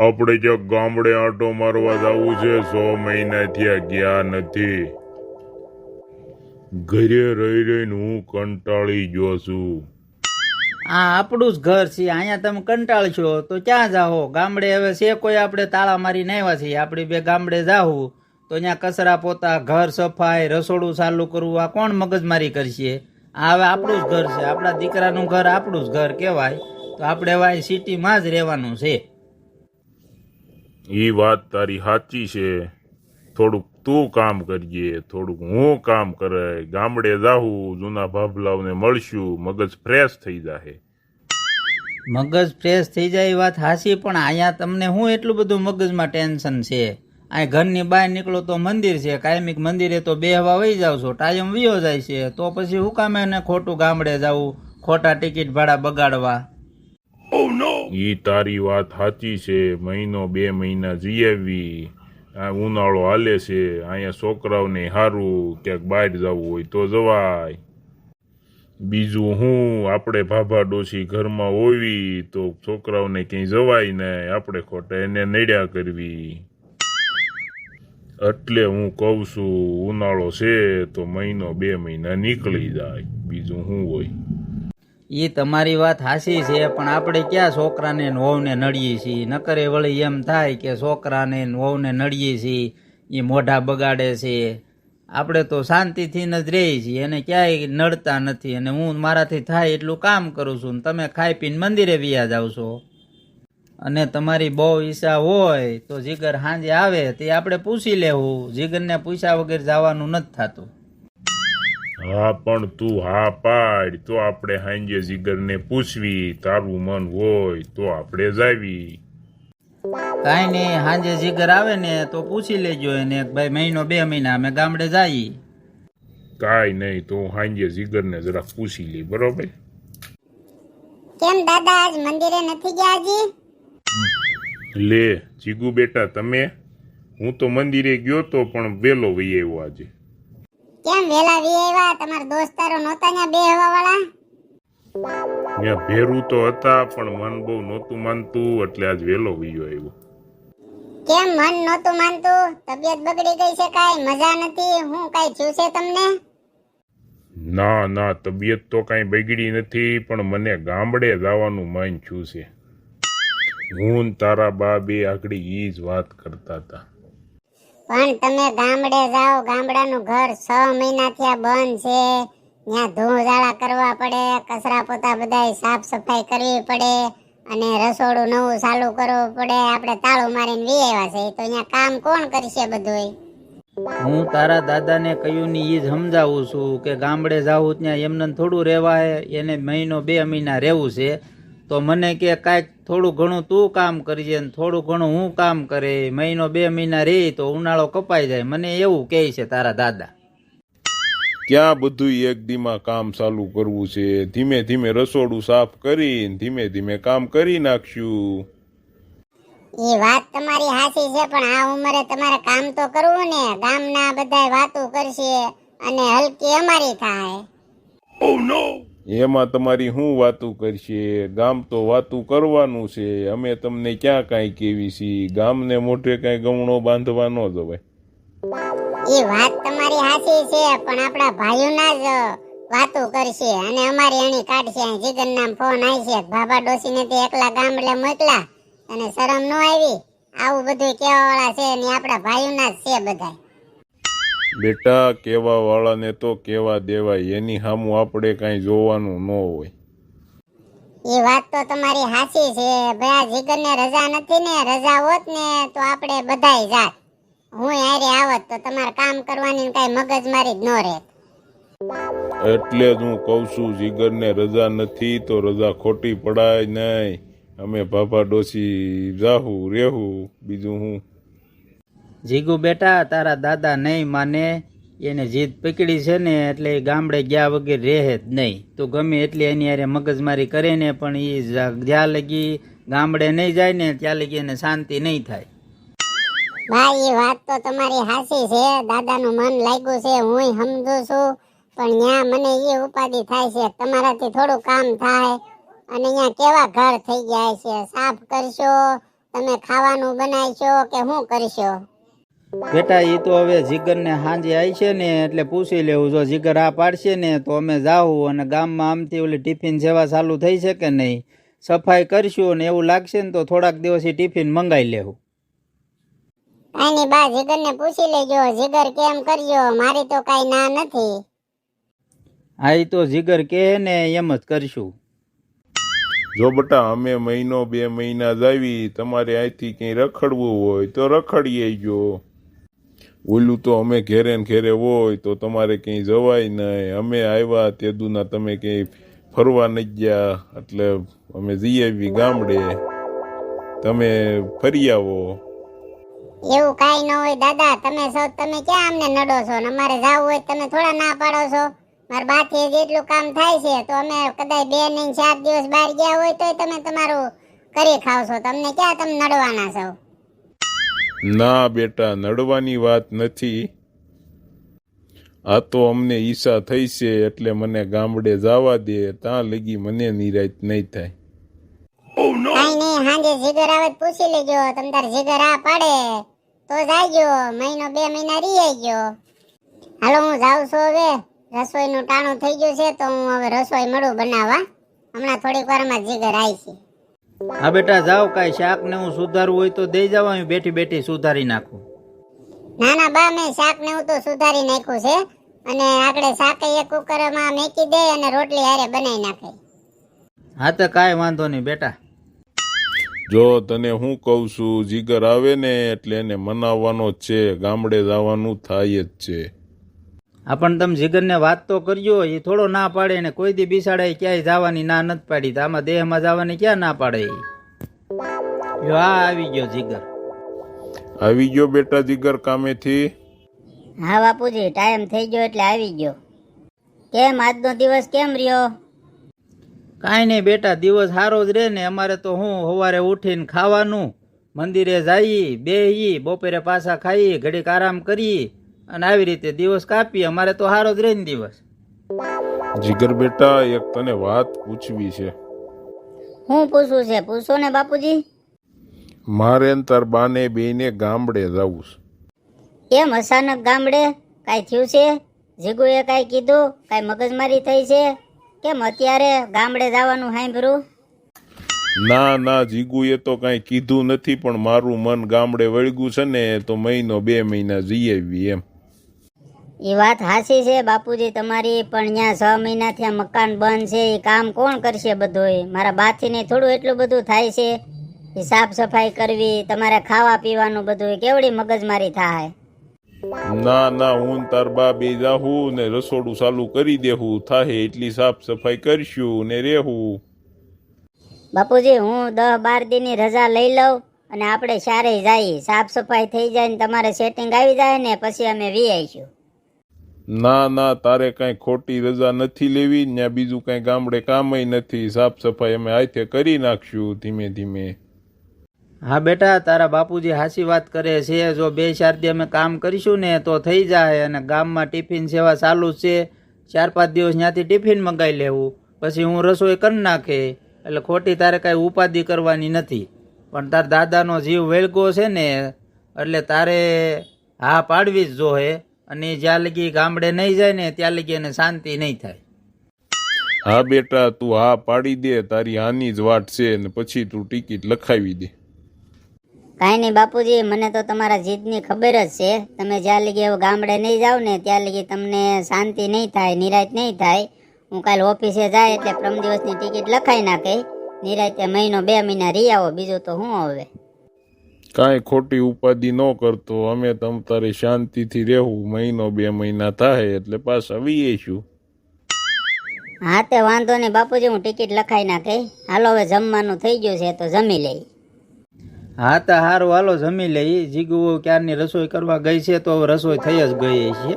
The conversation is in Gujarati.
આપણે જો ગામડે આંટો મારવા જવું છે? સો મહિના થયા ગયા નથી. ઘરે રહી રહીને હું કંટાળી ગયો છું. આ આપણું જ ઘર છે. અહીંયા તમે કંટાળશો તો ક્યાં જાઓ? ગામડે હવે છે કોઈ? આપણે તાળા મારીને આવ્યા છીએ. આપણે બે ગામડે જાવું તો ત્યાં કચરા પોતા, ઘર સફાઈ, રસોડું ચાલુ કરવું, આ કોણ મગજમારી કરશે? આ હવે આપણું જ ઘર છે. આપણા દીકરાનું ઘર આપણું જ ઘર કહેવાય. તો આપણે વાય સિટીમાં જ રહેવાનું છે. એ વાત તારી સાચી છે. થોડુંક તું કામ કરીએ થોડુંક હું કામ કરે ગામડે જાહું જૂના ભાભલાઓને મળશું મગજ ફ્રેશ થઈ જાહે. મગજ ફ્રેશ થઈ જાય એ વાત હાસી પણ અહીંયા તમને હું એટલું બધું મગજમાં ટેન્શન છે? આ ઘરની બહાર નીકળો તો મંદિર છે કાયમિક મંદિરે તો બે હવા વહી જાવ છો ટાઈમ વિયો જાય છે તો પછી હું કામે ને ખોટું ગામડે જવું ખોટા ટિકિટ ભાડા બગાડવા? ઈ તારી વાત સાચી છે. મહિનો બે મહિના જીયાવી. આ ઉનાળો હાલે છે. અહીંયા છોકરાઓને સારું ક્યાંક બહાર જવું હોય તો જવાય. બીજું હું, આપણે ભાભા ડોસી ઘરમાં હોવી તો છોકરાઓને ક્યાંય જવાય નહીં. આપણે ખોટા એને નડ્યા કરવી. એટલે હું કહું છું, ઉનાળો છે તો મહિનો બે મહિના નીકળી જાય. બીજું શું હોય. એ તમારી વાત હાસી છે, પણ આપણે ક્યાં છોકરાને વહુને નડીએ છીએ? નકરે વળી એમ થાય કે છોકરાને વહુને નડીએ છીએ એ મોઢા બગાડે છે. આપણે તો શાંતિથી જ રહીએ છીએ, એને ક્યાંય નડતા નથી. અને હું મારાથી થાય એટલું કામ કરું છું તમે ખાઈ પીને મંદિરે વ્યા જાવ છો. અને તમારી બહુ ઈચ્છા હોય તો જીગર સાંજે આવે તે આપણે પૂછી લેવું. જીગરને પૂછ્યા વગર જવાનું નથી થતું. હા પણ તું હા પાડ. તો આપણે હાંજે જીગરને પૂછવી તારું મન હોય તો આપણે જાવી. કાંઈ નહીં સાંજે જીગર આવે ને તો પૂછી લેજો એને ભાઈ મહિનો બે મહિના અમે ગામડે જઈએ કાંઈ નહીં તો હાંજે જીગરને જરાક પૂછી લઈ બરોબર? કેમ દાદા આજ મંદિરે નથી ગયા હજી? લે જીગુ બેટા તમે? હું તો મંદિરે ગયો તો પણ વેલો વહી આવ્યો આજે. કેમ વેલા વી આવ્યા તમારા દોસ્તારો નહોતા ત્યાં બે હવા વાળા ત્યાં ભેરું તો હતા પણ મન બહુ નહોતું માનતું એટલે આજ વેલો વહીયો આવ્યો કેમ મન નહોતું માનતું? તબિયત બગડી ગઈ છે કાઈ? મજા નથી? હું કાઈ છે તમને? ના ના તબિયત તો કાઈ બગડી નથી પણ મને ગામડે જવાનું મન છું છે. હું તારા બા બે આગળ ઈ જ વાત કરતા હતા. પણ તમે ગામડે જાઓ, ગામડાનું ઘર છ મહિના થયા બંધ છે. ત્યાં ધૂળઝાળા કરવા પડે, કચરા પોતા બધાય સાફ સફાઈ કરવી પડે અને રસોડું નવું ચાલુ કરવું પડે. આપણે તાળું મારીને વી આવ્યા છે. તો અહીંયા કામ કોણ કરશે બધુંય? હું તારા દાદાને કહ્યું ની એ જ સમજાવું છું કે ગામડે જાવું ત્યાં એમને થોડું રહેવા એને મહિનો બે મહિના રહેવું છે. તો મને કે કાંઈક થોડું ઘણું તું કામ કરજે ને થોડું ઘણું હું કામ કરે. મહિનો બે મહિના રે તો ઉનાળો કપાઈ જાય. મને એવું કહે છે તારા દાદા. ક્યાં બધું એક દીમાં કામ ચાલુ કરવું છે? ધીમે ધીમે રસોડું સાફ કરીને ધીમે ધીમે કામ કરી નાખશું. એ વાત તમારી હાસી છે પણ આ ઉંમરે તમારે કામ તો કરવું ને. ગામના બધાય વાતો કરશે અને હલકી અમારી થાય. એમાં તમારી શું વાતું કરશે? ગામ તો વાતું કરવાનું છે. અમે તમને ક્યાં કાંઈ કેવી છીએ ગામને મોઢે કાંઈ ગમણો બાંધવા ન જવાય એ વાત તમારી સાચી છે, પણ આપણા ભાઈઓના જ વાતો કરશે. અને અમારી એની કાઢશે જીગન નામ ફોન આવશે બાબા ડોસીને તે એકલા ગામડે મોકલા. અને શરમ ન આવી? આવું બધું કેવા વાળા છે ને આપણા ભાઈઓના જ છે બધાય. બેટા કેવા વાળાને તો કેવા દેવાય એની સામું આપણે કાંઈ જોવાનું ન હોય. એ વાત તો તમારી સાચી છે. ભયા જીગરને રજા નથી ને રજા હોત ને તો આપણે બધાય જાત. હું હારે આવત તો તમારે કામ કરવાની કઈ મગજમારી જ ન રહેત. એટલે જ હું કહું છું જીગરને રજા નથી તો રજા ખોટી પડાય નહીં. અમે ભાભા ડોસી જાહું રેહું. બીજું હું? જીગુ બેટા, તારા દાદા નહીં માને, એને જીદ પકડી છે ને, એટલે ગામડે ગયા વગર રહે જ નહીં. તો ગમે એટલી એની હારે મગજમારી કરે ને, પણ એ જ્યાં લગી ગામડે નહીં જાય ને, ત્યાં લગી એને શાંતિ નહીં થાય. ભાઈ એ વાત તો તમારી હાસી છે. દાદાનું મન લાગ્યું છે હું સમજુ છું. પણ ત્યાં મને એ ઉપાધિ થાય છે, તમારાથી થોડું કામ થાય. અને અહીંયા કેવા ઘર થઈ ગયા છે, સાફ કરશો, તમે ખાવાનું બનાવશો કે શું કરશો? બેટા એ તો હવે જીગરને સાંજે આવી છે ને એટલે પૂછી લેવું જો જીગર આ પાડશે ને તો અમે જાવું અને ગામમાં આમથી ઓલી ટિફિન સેવા ચાલુ થઈ છે કે નહીં? સફાઈ કરશું ને એવું લાગશે ને તો થોડાક દિવસથી ટિફિન મંગાવી લેવું કાંઈ બા જીગરને પૂછી લેજો જીગર કેમ કરજો મારી તો કાંઈ ના નથી. આ ઈ તો જીગર કહે ને એમ જ કરશું. જો બટા અમે મહિનો બે મહિના જાવી તમારે અહીંથી ક્યાંય રખડવું હોય તો રખડીએ જો. ઓલું તો અમે ઘેરે ને ઘેરે હોય તો તમારે ક્યાંય જવાય નહીં. અમે આવ્યા તે દુના તમે ક્યાંય ફરવા નહીં ગયા. એટલે અમે જઈ આવી ગામડે. તમે ફરી આવો. એવું કાઈ ન હોય દાદા, તમે સૌ તમે ક્યાં અમને નડો છો? ને અમારે જાવ હોય તો તમે થોડા ના પાડો છો. મારા બાથી જેટલું કામ થાય છે, તો અમે કદાચ બે ને ચાર દિવસ બહાર ગયા હોય તોય તમે તમારું કરી ખાવ છો તમને ક્યાં તમે નડવાના છો? ના બેટા નડવાની વાત નથી. આ તો અમને ઈચ્છા થઈ છે એટલે મને ગામડે જવા દે ત્યાં લગી મને નિરાત નહીં થાય. નહીં સાંજે જીગર આવે તો પૂછી લેજો તમ તાર જીગર આ પાડે તો જાયજો મહિનો બે મહિના રહી ગયો હાલો હું જાઉં છું હવે. રસોઈનું ટાણું થઈ ગયું છે તો હું હવે રસોઈ મળું બનાવવા. હમણાં થોડીક વારમાં જીગર આવી છે. હા બેટા જાઓ કાંઈ શાક ને હું સુધારવું હોય તો દઈ જવા હું બેઠી બેઠી સુધારી નાખું. ના ના બા મેં શાક ને હું તો સુધારી નાખ્યું છે. અને આગળ શાક એક કુકરમાં મેકી દે અને રોટલી હારે બનાવી નાખે. હા તો કાંઈ વાંધો નહીં બેટા. જો તને હું કહું છું જીગર આવે ને એટલે એને મનાવવાનો જ છે ગામડે જવાનું થાય જ છે. હા પણ તમે જીગરને વાત તો કરજો એ થોડો ના પાડે ને કોઈ દી બિસાડે ક્યાંય જવાની ના નથી પાડી. તો આમાં દેહમાં જવાની ક્યાં ના પાડે? જો આ આવી ગયો જીગર. આવી ગયો બેટા જીગર કામેથી. હા બાપુજી ટાઈમ થઈ ગયો એટલે આવી ગયો. કેમ આજનો દિવસ કેમ રહ્યો? કાંઈ નહીં બેટા દિવસ સારો જ રહે ને અમારે તો હું સવારે ઉઠીને ખાવાનું મંદિરે જઈએ બેહી બપોરે પાછા ખાઈએ ઘડીક આરામ કરીએ અને આવી રીતે દિવસ કાપીએ. અમારે તો હારો જ રહે ને દિવસ. જીગર બેટા એક તને વાત પૂછવી છે. હું પૂછું છે? પૂછો ને બાપુજી. મારે ને તાર બાને બેને ગામડે જવું છે. એમ અચાનક ગામડે? કાંઈ થયું છે? જીગુએ કાંઈ કીધું? કાંઈ મગજમારી થઈ છે? કેમ અત્યારે ગામડે જવાનું સાંભળ્યું? ના ના જીગુએ તો કાંઈ કીધું નથી પણ મારું મન ગામડે વળગ્યું છે ને તો મહિનો બે મહિના જઈ આવી એમ. એ વાત હાસી છે બાપુજી તમારી પણ ત્યાં છ મહિનાથી આ મકાન બંધ છે એ કામ કોણ કરશે બધુંય? મારા બાથી ને થોડું એટલું બધું થાય છે. એ સાફ સફાઈ કરવી તમારે ખાવા પીવાનું બધું કેવડી મગજમારી થાય? ના ના હું તાર બા બે જાહું ને રસોડું ચાલુ કરી દેહું. થાય એટલી સાફ સફાઈ કરશું ને રેહું બાપુજી હું દસ બાર દિનની રજા લઈ લઉં અને આપણે સારે જઈએ સાફ સફાઈ થઈ જાય ને તમારે સેટિંગ આવી જાય ને પછી અમે વી આવીશું ના ના, તારે કાંઈ ખોટી રજા નથી લેવી ત્યાં બીજું કાંઈ ગામડે કામય નથી. સાફ સફાઈ અમે હાથે કરી નાખશું ધીમે ધીમે. હા બેટા, તારા બાપુજી હાસી વાત કરે છે. જો બે, ચાર દી અમે કામ કરીશું ને, તો થઈ જાય અને ગામમાં ટિફિન સેવા ચાલુ છે. ચાર, પાંચ દિવસ ત્યાંથી ટિફિન મંગાવી લેવું. પછી હું રસોઈ કરી નાખે. એટલે ખોટી તારે કાંઈ ઉપાધિ કરવાની નથી. પણ તાર દાદાનો જીવ વેલગો છે ને, એટલે તારે હા પાડવી જ જોહે અને જ્યાં લગી ગામડે નહીં જાય ને ત્યાં લગી એને શાંતિ નહીં થાય. હા બેટા તું હા પાડી દે તારી આની જ વાટ છે ને પછી તું ટિકિટ લખાવી દે. કાંઈ નહીં બાપુજી મને તો તમારા જીદની ખબર જ છે. તમે જ્યાં લગી એવું ગામડે નહીં જાઓ ને ત્યાં લગી તમને શાંતિ નહીં થાય નિરાશ નહીં થાય. હું કાલે ઓફિસે જાય એટલે પ્રમ દિવસની ટિકિટ લખાઈ નાખે. નિરાતે મહિનો બે મહિના રહી આવો બીજું તો હું હવે? કાંઈ ખોટી ઉપાધિ ન કરતો અમે તમ તારે શાંતિથી રહેવું મહિનો બે મહિના થાય એટલે પાછા વીએશું હા તે વાંધો નહીં બાપુજી હું ટિકિટ લખાઈ નાખે. હાલો હવે જમવાનું થઈ ગયું છે તો જમી લઈ. હા તો હારું હાલો જમી લઈ. જીગુ ક્યારની રસોઈ કરવા ગઈ છે તો હવે રસોઈ થઈ જ ગઈ છે.